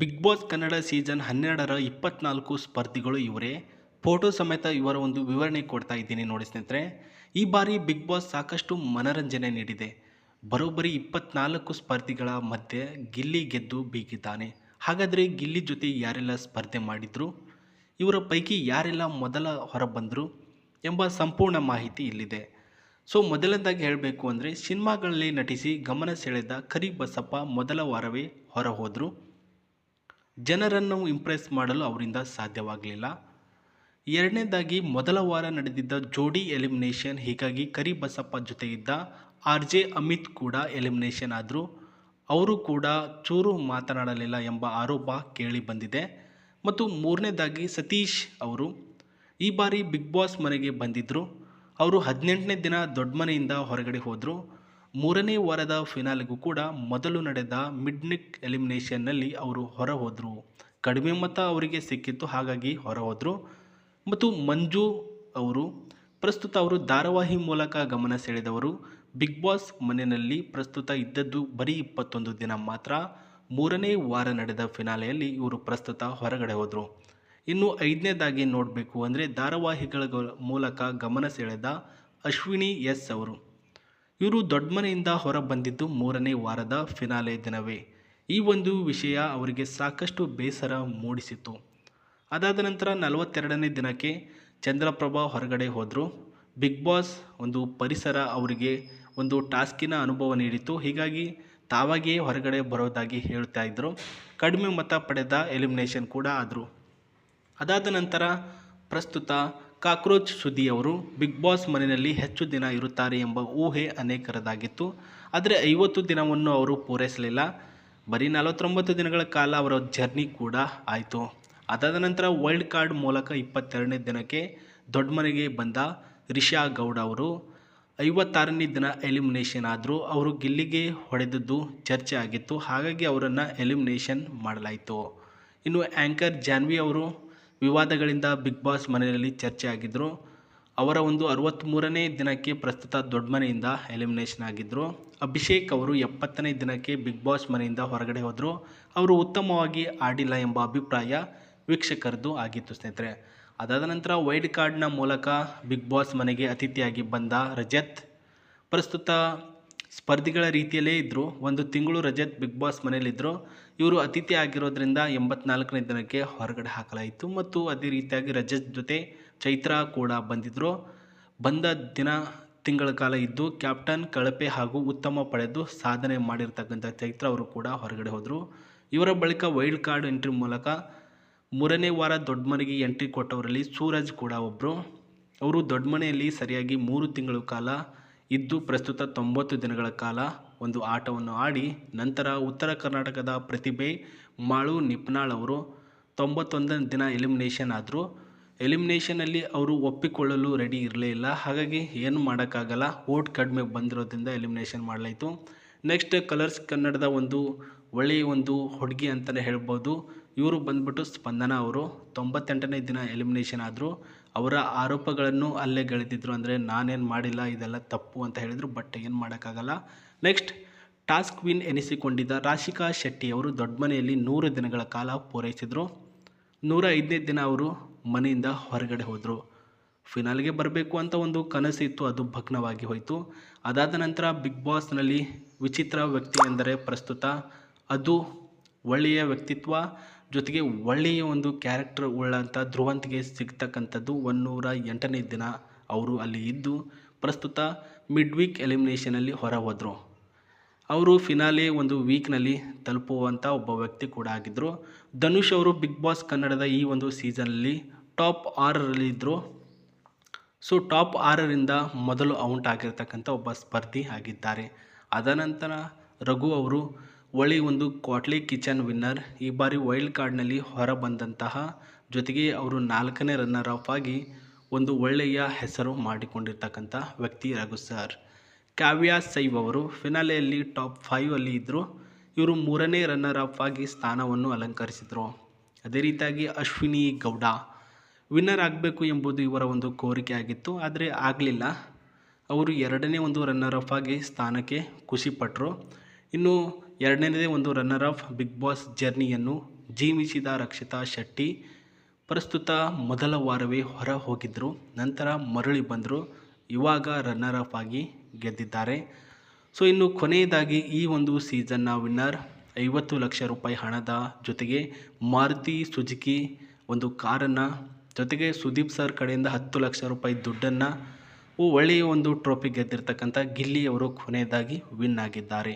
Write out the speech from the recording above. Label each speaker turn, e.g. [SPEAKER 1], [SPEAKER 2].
[SPEAKER 1] Big boss Kannada season ಹನ್ನೆರಡರ ಇಪ್ಪತ್ನಾಲ್ಕು ಸ್ಪರ್ಧಿಗಳು ಇವರೇ. ಫೋಟೋ ಸಮೇತ ಇವರ ಒಂದು ವಿವರಣೆ ಕೊಡ್ತಾ ಇದ್ದೀನಿ ನೋಡಿ ಸ್ನೇಹಿತರೆ. ಈ ಬಾರಿ ಬಿಗ್ ಬಾಸ್ ಸಾಕಷ್ಟು ಮನರಂಜನೆ ನೀಡಿದೆ. ಬರೋಬ್ಬರಿ ಇಪ್ಪತ್ನಾಲ್ಕು ಸ್ಪರ್ಧಿಗಳ ಮಧ್ಯೆ ಗಿಲ್ಲಿ ಗೆದ್ದು ಬೀಗಿದ್ದಾನೆ. ಹಾಗಾದರೆ ಗಿಲ್ಲಿ ಜೊತೆ ಯಾರೆಲ್ಲ ಸ್ಪರ್ಧೆ ಮಾಡಿದ್ರು? ಇವರ ಪೈಕಿ ಯಾರೆಲ್ಲ ಮೊದಲ ಹೊರಬಂದರು ಎಂಬ ಸಂಪೂರ್ಣ ಮಾಹಿತಿ ಇಲ್ಲಿದೆ. ಸೊ ಮೊದಲನೇದಾಗಿ ಹೇಳಬೇಕು ಅಂದರೆ, ಸಿನಿಮಾಗಳಲ್ಲಿ ನಟಿಸಿ ಗಮನ ಸೆಳೆದ ಕರಿ ಬಸಪ್ಪ ಮೊದಲ ವಾರವೇ ಹೊರ ಹೋದರು ಜನರನ್ನು ಇಂಪ್ರೆಸ್ ಮಾಡಲು ಅವರಿಂದ ಸಾಧ್ಯವಾಗಲಿಲ್ಲ. ಎರಡನೇದಾಗಿ, ಮೊದಲ ವಾರ ನಡೆದಿದ್ದ ಜೋಡಿ ಎಲಿಮಿನೇಷನ್ ಹೀಗಾಗಿ ಕರಿಬಸಪ್ಪ ಜೊತೆ ಇದ್ದ ಆರ್ ಜೆ ಅಮಿತ್ ಕೂಡ ಎಲಿಮಿನೇಷನ್ ಆದರು. ಅವರು ಕೂಡ ಚೂರು ಮಾತನಾಡಲಿಲ್ಲ ಎಂಬ ಆರೋಪ ಕೇಳಿ ಬಂದಿದೆ. ಮತ್ತು ಮೂರನೇದಾಗಿ ಸತೀಶ್ ಅವರು ಈ ಬಾರಿ ಬಿಗ್ ಬಾಸ್ ಮನೆಗೆ ಬಂದಿದ್ದರು ಅವರು ಹದಿನೆಂಟನೇ ದಿನ ದೊಡ್ಡ ಮನೆಯಿಂದ ಹೊರಗಡೆ ಹೋದರು. ಮೂರನೇ ವಾರದ ಫಿನಾಲೆಗೂ ಕೂಡ ಮೊದಲು ನಡೆದ ಮಿಡ್ನಿಕ್ ಎಲಿಮಿನೇಷನ್ನಲ್ಲಿ ಅವರು ಹೊರ ಹೋದರು ಕಡಿಮೆ ಮತ ಅವರಿಗೆ ಸಿಕ್ಕಿತ್ತು, ಹಾಗಾಗಿ ಹೊರ ಹೋದರು ಮತ್ತು ಮಂಜು ಅವರು, ಪ್ರಸ್ತುತ ಅವರು ಧಾರಾವಾಹಿ ಮೂಲಕ ಗಮನ ಸೆಳೆದವರು. ಬಿಗ್ ಬಾಸ್ ಮನೆಯಲ್ಲಿ ಪ್ರಸ್ತುತ ಇದ್ದದ್ದು ಬರೀ ಇಪ್ಪತ್ತೊಂದು ದಿನ ಮಾತ್ರ. ಮೂರನೇ ವಾರ ನಡೆದ ಫಿನಾಲೆಯಲ್ಲಿ ಇವರು ಪ್ರಸ್ತುತ ಹೊರಗಡೆ ಹೋದರು. ಇನ್ನು ಐದನೇದಾಗಿ ನೋಡಬೇಕು ಅಂದರೆ ಧಾರಾವಾಹಿಗಳ ಮೂಲಕ ಗಮನ ಸೆಳೆದ ಅಶ್ವಿನಿ ಎಸ್ ಅವರು. ಇವರು ದೊಡ್ಡ ಮನೆಯಿಂದ ಹೊರ ಬಂದಿದ್ದು ಮೂರನೇ ವಾರದ ಫಿನಾಲೆ ದಿನವೇ. ಈ ಒಂದು ವಿಷಯ ಅವರಿಗೆ ಸಾಕಷ್ಟು ಬೇಸರ ಮೂಡಿಸಿತು ಅದಾದ ನಂತರ ನಲವತ್ತೆರಡನೇ ದಿನಕ್ಕೆ ಚಂದ್ರಪ್ರಭಾ ಹೊರಗಡೆ ಹೋದರು. ಬಿಗ್ ಬಾಸ್ ಒಂದು ಪರಿಸರ ಅವರಿಗೆ ಒಂದು ಟಾಸ್ಕಿನ ಅನುಭವ ನೀಡಿತು ಹೀಗಾಗಿ ತಾವಾಗಿಯೇ ಹೊರಗಡೆ ಬರೋದಾಗಿ ಹೇಳ್ತಾ ಇದ್ದರು ಕಡಿಮೆ ಮತ ಪಡೆದ ಎಲಿಮಿನೇಷನ್ ಕೂಡ ಆದರು. ಅದಾದ ನಂತರ ಪ್ರಸ್ತುತ ಕಾಕ್ರೋಚ್ ಸುದ್ದಿಯವರು, ಬಿಗ್ ಬಾಸ್ ಮನೆಯಲ್ಲಿ ಹೆಚ್ಚು ದಿನ ಇರುತ್ತಾರೆ ಎಂಬ ಊಹೆ ಅನೇಕರದಾಗಿತ್ತು. ಆದರೆ ಐವತ್ತು ದಿನವನ್ನು ಅವರು ಪೂರೈಸಲಿಲ್ಲ. ಬರೀ ನಲವತ್ತೊಂಬತ್ತು ದಿನಗಳ ಕಾಲ ಅವರ ಜರ್ನಿ ಕೂಡ ಆಯಿತು. ಅದಾದ ನಂತರ ವೈಲ್ಡ್ ಕಾರ್ಡ್ ಮೂಲಕ ಇಪ್ಪತ್ತೆರಡನೇ ದಿನಕ್ಕೆ ದೊಡ್ಡ ಮನೆಗೆ ಬಂದ ರಿಷಾ ಗೌಡ ಅವರು, ಐವತ್ತಾರನೇ ದಿನ ಎಲಿಮಿನೇಷನ್ ಆದರೂ ಅವರು ಗಿಲ್ಲಿಗೆ ಹೊಡೆದದ್ದು ಚರ್ಚೆ ಆಗಿತ್ತು. ಹಾಗಾಗಿ ಅವರನ್ನು ಎಲಿಮಿನೇಷನ್ ಮಾಡಲಾಯಿತು. ಇನ್ನು ಆ್ಯಂಕರ್ ಜಾನ್ವಿ ಅವರು ವಿವಾದಗಳಿಂದ ಬಿಗ್ ಬಾಸ್ ಮನೆಯಲ್ಲಿ ಚರ್ಚೆ ಆಗಿದ್ದರು ಅವರ ಒಂದು ಅರವತ್ತ್ಮೂರನೇ ದಿನಕ್ಕೆ ಪ್ರಸ್ತುತ ದೊಡ್ಡ ಮನೆಯಿಂದ ಎಲಿಮಿನೇಷನ್ ಆಗಿದ್ದರು ಅಭಿಷೇಕ್ ಅವರು ಎಪ್ಪತ್ತನೇ ದಿನಕ್ಕೆ ಬಿಗ್ ಬಾಸ್ ಮನೆಯಿಂದ ಹೊರಗಡೆ ಹೋದರು. ಅವರು ಉತ್ತಮವಾಗಿ ಆಡಿಲ್ಲ ಎಂಬ ಅಭಿಪ್ರಾಯ ವೀಕ್ಷಕರದ್ದು ಆಗಿತ್ತು ಸ್ನೇಹಿತರೆ. ಅದಾದ ನಂತರ ವೈಲ್ಡ್ ಕಾರ್ಡ್ನ ಮೂಲಕ ಬಿಗ್ ಬಾಸ್ ಮನೆಗೆ ಅತಿಥಿಯಾಗಿ ಬಂದ ರಜತ್. ಪ್ರಸ್ತುತ ಸ್ಪರ್ಧಿಗಳ ರೀತಿಯಲ್ಲೇ ಇದ್ದರು ಒಂದು ತಿಂಗಳು ರಜತ್ ಬಿಗ್ ಬಾಸ್ ಮನೆಯಲ್ಲಿದ್ದರು ಇವರು ಅತಿಥಿ ಆಗಿರೋದ್ರಿಂದ ಎಂಬತ್ನಾಲ್ಕನೇ ದಿನಕ್ಕೆ ಹೊರಗಡೆ ಹಾಕಲಾಯಿತು. ಮತ್ತು ಅದೇ ರೀತಿಯಾಗಿ ರಜತ್ ಜೊತೆ ಚೈತ್ರ ಕೂಡ ಬಂದಿದ್ದರು ಬಂದ ದಿನ ತಿಂಗಳ ಕಾಲ ಇದ್ದು ಕ್ಯಾಪ್ಟನ್ ಕಳಪೆ ಹಾಗೂ ಉತ್ತಮ ಪಡೆದು ಸಾಧನೆ ಮಾಡಿರ್ತಕ್ಕಂಥ ಚೈತ್ರ ಅವರು ಕೂಡ ಹೊರಗಡೆ ಹೋದರು. ಇವರ ಬಳಿಕ ವೈಲ್ಡ್ ಕಾರ್ಡ್ ಎಂಟ್ರಿ ಮೂಲಕ ಮೂರನೇ ವಾರ ದೊಡ್ಡಮನೆಗೆ ಎಂಟ್ರಿ ಕೊಟ್ಟವರಲ್ಲಿ ಸೂರಜ್ ಕೂಡ ಒಬ್ಬರು ಅವರು ದೊಡ್ಡ ಮನೆಯಲ್ಲಿ ಸರಿಯಾಗಿ ಮೂರು ತಿಂಗಳ ಕಾಲ ಇದ್ದು ಪ್ರಸ್ತುತ ತೊಂಬತ್ತು ದಿನಗಳ ಕಾಲ ಒಂದು ಆಟವನ್ನು ಆಡಿ ನಂತರ ಉತ್ತರ ಕರ್ನಾಟಕದ ಪ್ರತಿಭೆ ಮಾಳು ನಿಪ್ನಾಳ್ ಅವರು ತೊಂಬತ್ತೊಂದನೇ ದಿನ ಎಲಿಮಿನೇಷನ್ ಆದರು. ಎಲಿಮಿನೇಷನಲ್ಲಿ ಅವರು ಒಪ್ಪಿಕೊಳ್ಳಲು ರೆಡಿ ಇರಲೇ ಇಲ್ಲ. ಹಾಗಾಗಿ ಏನು ಮಾಡೋಕ್ಕಾಗಲ್ಲ. ಓಟ್ ಕಡಿಮೆ ಬಂದಿರೋದ್ರಿಂದ ಎಲಿಮಿನೇಷನ್ ಮಾಡಲಾಯಿತು. ನೆಕ್ಸ್ಟ್ ಕಲರ್ಸ್ ಕನ್ನಡದ ಒಂದು ಒಳ್ಳೆಯ ಒಂದು ಹುಡುಗಿ ಅಂತಲೇ ಹೇಳ್ಬೋದು. ಇವರು ಬಂದ್ಬಿಟ್ಟು ಸ್ಪಂದನ ಅವರು ತೊಂಬತ್ತೆಂಟನೇ ದಿನ ಎಲಿಮಿನೇಷನ್ ಆದರು, ಅವರ ಆರೋಪಗಳನ್ನು ಅಲ್ಲೇ ಗೆಳೆದಿದ್ರು ಅಂದರೆ ನಾನೇನು ಮಾಡಿಲ್ಲ, ಇದೆಲ್ಲ ತಪ್ಪು ಅಂತ ಹೇಳಿದರು, ಬಟ್ ಏನು ಮಾಡೋಕ್ಕಾಗಲ್ಲ. ನೆಕ್ಸ್ಟ್, ಟಾಸ್ಕ್ ವಿನ್ ಎನಿಸಿಕೊಂಡಿದ್ದ ರಾಶಿಕಾ ಶೆಟ್ಟಿ ಅವರು ದೊಡ್ಡ ಮನೆಯಲ್ಲಿ ನೂರು ದಿನಗಳ ಕಾಲ ಪೂರೈಸಿದರು. ನೂರ ಐದನೇ ದಿನ ಅವರು ಮನೆಯಿಂದ ಹೊರಗಡೆ ಹೋದರು. ಫಿನಾಲ್ಗೆ ಬರಬೇಕು ಅಂತ ಒಂದು ಕನಸಿತ್ತು ಅದು ಭಗ್ನವಾಗಿ ಹೋಯಿತು. ಅದಾದ ನಂತರ ಬಿಗ್ ಬಾಸ್ನಲ್ಲಿ ವಿಚಿತ್ರ ವ್ಯಕ್ತಿ ಎಂದರೆ ಪ್ರಸ್ತುತ ಅದು ಒಳ್ಳೆಯ ವ್ಯಕ್ತಿತ್ವ ಜೊತೆಗೆ ಒಳ್ಳೆಯ ಒಂದು ಕ್ಯಾರೆಕ್ಟರ್ ಉಳ್ಳಂಥ ಧ್ರುವಂತಿಗೆ ಸಿಗ್ತಕ್ಕಂಥದ್ದು ಒನ್ನೂರ ಎಂಟನೇ ದಿನ ಅವರು ಅಲ್ಲಿ ಇದ್ದು ಪ್ರಸ್ತುತ ಮಿಡ್ ವೀಕ್ ಎಲಿಮಿನೇಷನಲ್ಲಿ ಹೊರ ಹೋದರು ಅವರು ಫಿನಾಲೆ ಒಂದು ವೀಕ್ನಲ್ಲಿ ತಲುಪುವಂಥ ಒಬ್ಬ ವ್ಯಕ್ತಿ ಕೂಡ ಆಗಿದ್ದರು ಧನುಷ್ ಅವರು ಬಿಗ್ ಬಾಸ್ ಕನ್ನಡದ ಈ ಒಂದು ಸೀಸನಲ್ಲಿ ಟಾಪ್ ಆರರಲ್ಲಿದ್ದರು ಸೊ ಟಾಪ್ ಆರರಿಂದ ಮೊದಲು ಔಟ್ ಆಗಿರ್ತಕ್ಕಂಥ ಒಬ್ಬ ಸ್ಪರ್ಧಿ ಆಗಿದ್ದಾರೆ. ಅದನಂತರ ರಘು ಅವರು ಒಳ್ಳೆ ಒಂದು ಕ್ವಾಟ್ಲಿ ಕಿಚನ್ ವಿನ್ನರ್ ಈ ಬಾರಿ ವೈಲ್ಡ್ ಕಾರ್ಡ್ನಲ್ಲಿ ಹೊರ ಬಂದಂತಹ ಜೊತೆಗೆ ಅವರು ನಾಲ್ಕನೇ ರನ್ನರ್ ಆಫ್ ಆಗಿ ಒಂದು ಒಳ್ಳೆಯ ಹೆಸರು ಮಾಡಿಕೊಂಡಿರ್ತಕ್ಕಂಥ ವ್ಯಕ್ತಿ ರಘು ಸರ್ ಕಾವ್ಯ ಸೈವ್ ಅವರು ಫಿನಾಲೆಯಲ್ಲಿ ಟಾಪ್ ಫೈವ್ ಅಲ್ಲಿ ಇದ್ದರು ಇವರು ಮೂರನೇ ರನ್ನರ್ ಅಪ್ ಆಗಿ ಸ್ಥಾನವನ್ನು ಅಲಂಕರಿಸಿದರು. ಅದೇ ರೀತಿಯಾಗಿ ಅಶ್ವಿನಿ ಗೌಡ ವಿನ್ನರ್ ಆಗಬೇಕು ಎಂಬುದು ಇವರ ಒಂದು ಕೋರಿಕೆ ಆಗಿತ್ತು. ಆದರೆ ಆಗಲಿಲ್ಲ. ಅವರು ಎರಡನೇ ಒಂದು ರನ್ನರ್ ಅಪ್ ಆಗಿ ಸ್ಥಾನಕ್ಕೆ ಖುಷಿಪಟ್ಟರು ಇನ್ನು ಎರಡನೇದೇ ಒಂದು ರನ್ನರ್ ಆಫ್ ಬಿಗ್ ಬಾಸ್ ಜರ್ನಿಯನ್ನು ಜೀವಿಸಿದ ರಕ್ಷಿತಾ ಶೆಟ್ಟಿ ಪ್ರಸ್ತುತ ಮೊದಲ ವಾರವೇ ಹೊರ ಹೋಗಿದ್ದರು ನಂತರ ಮರಳಿ ಬಂದರು. ಇವಾಗ ರನ್ನರ್ ಅಪ್ ಆಗಿ ಗೆದ್ದಿದ್ದಾರೆ. ಸೊ ಇನ್ನು ಕೊನೆಯದಾಗಿ ಈ ಒಂದು ಸೀಸನ್ನ ವಿನ್ನರ್ ಐವತ್ತು ಲಕ್ಷ ರೂಪಾಯಿ ಹಣದ ಜೊತೆಗೆ ಮಾರುತಿ ಸುಜುಕಿ ಒಂದು ಕಾರನ್ನು ಜೊತೆಗೆ ಸುದೀಪ್ ಸರ್ ಕಡೆಯಿಂದ ಹತ್ತು ಲಕ್ಷ ರೂಪಾಯಿ ದುಡ್ಡನ್ನು ಒಳ್ಳೆಯ ಒಂದು ಟ್ರೋಫಿ ಗೆದ್ದಿರ್ತಕ್ಕಂಥ ಗಿಲ್ಲಿ ಅವರು ಕೊನೆಯದಾಗಿ ವಿನ್ ಆಗಿದ್ದಾರೆ.